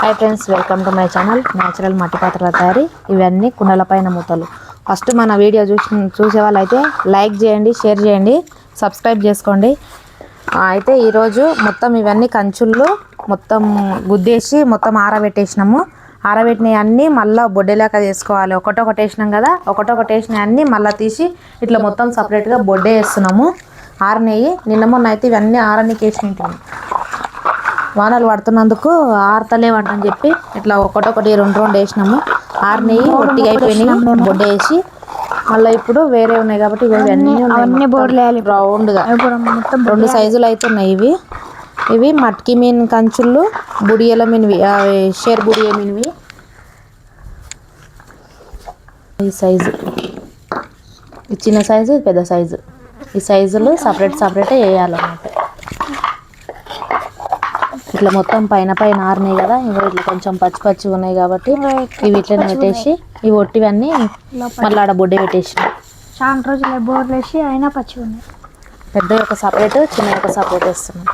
Hi friends welcome to my channel natural మట్టి పాత్రల తయారీ ఇవన్నీ కుండల పైన మూతలు. ఫస్ట్ మన వీడియో చూసి చూసే వాళ్ళైతే లైక్ చేయండి షేర్ చేయండి సబ్స్క్రైబ్ చేసుకోండి. అయితే ఈరోజు మొత్తం ఇవన్నీ కంచుళ్ళు మొత్తం గుద్దేసి మొత్తం ఆరబెట్టేసినాము. ఆరబెట్టినవి అన్నీ మళ్ళీ బొడ్డేలాగా చేసుకోవాలి. ఒకటొకటి వేసినాం కదా ఒకటొకటి వేసినవి అన్నీ మళ్ళీ తీసి ఇట్లా మొత్తం సపరేట్గా బొడ్డే వేస్తున్నాము. ఆరనేయి నిన్న మొన్న అయితే ఇవన్నీ ఆరనికి వేసినట్టు వానలు పడుతున్నందుకు ఆరతలేవంటని చెప్పి ఇట్లా ఒకటొకటి రెండు రెండు వేసినాము. ఆరు నెయ్యి ఒట్టిగా అయిపోయినాయి బొడ్డ వేసి. మళ్ళీ ఇప్పుడు వేరే ఉన్నాయి కాబట్టి ఇవి అన్నీ అవన్నీ బోర్లు వేయాలి రౌండ్గా. మొత్తం రెండు సైజులు అయితే ఉన్నాయి ఇవి. ఇవి మట్కి మీన్ కంచుళ్ళు బుడియల మీన్వి అవి షేర్ బుడియ మీన్వి. ఈ సైజు. ఈ చిన్న సైజు పెద్ద సైజు. ఈ సైజులు సపరేట్ సపరేట్ వేయాలన్నమాట. ఇట్లా మొత్తం పైన పైన ఆరినాయి కదా ఇవి ఇట్లా కొంచెం పచ్చి పచ్చి ఉన్నాయి కాబట్టి ఇవి ఇట్లనే పెట్టేసి ఇవి ఒట్టివన్నీ మళ్ళీ ఆడ బొడ్డే పెట్టేసి చాలా రోజులు బోర్లు వేసి అయినా పచ్చి ఉన్నాయి. పెద్ద ఒక సపరేట్ చిన్న ఒక సపరేట్ వేస్తున్నాం.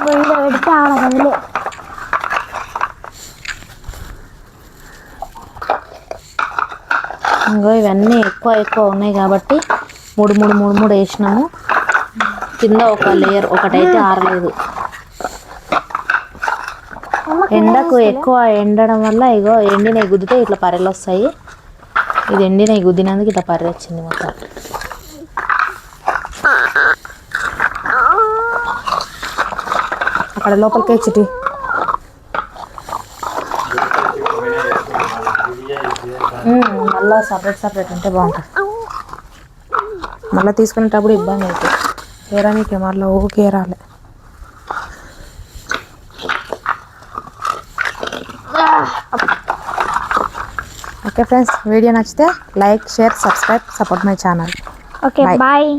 పెడితే ఆడ ఇంకో ఇవన్నీ ఎక్కువ ఎక్కువ ఉన్నాయి కాబట్టి మూడు మూడు మూడు మూడు వేసినాము. కింద ఒక లేయర్ ఒకటైతే ఆరలేదు. ఎండకు ఎక్కువ ఎండడం వల్ల ఇగో ఎండినవి గుద్దితే ఇట్లా పర్రెలు వస్తాయి. ఇది ఎండినవి గుద్దినందుకు ఇట్లా పర్రె వచ్చింది మొత్తం. అక్కడ లోపలికి చిటి. మళ్ళీ సపరేట్ సపరేట్ ఉంటే బాగుంటుంది. మళ్ళీ తీసుకునేటప్పుడు ఇబ్బంది అవుతుంది. ఏరానికి మళ్ళీ ఓకే రాలే. ఓకే ఫ్రెండ్స్ వీడియో నచ్చితే like share subscribe support my channel. Okay. Bye.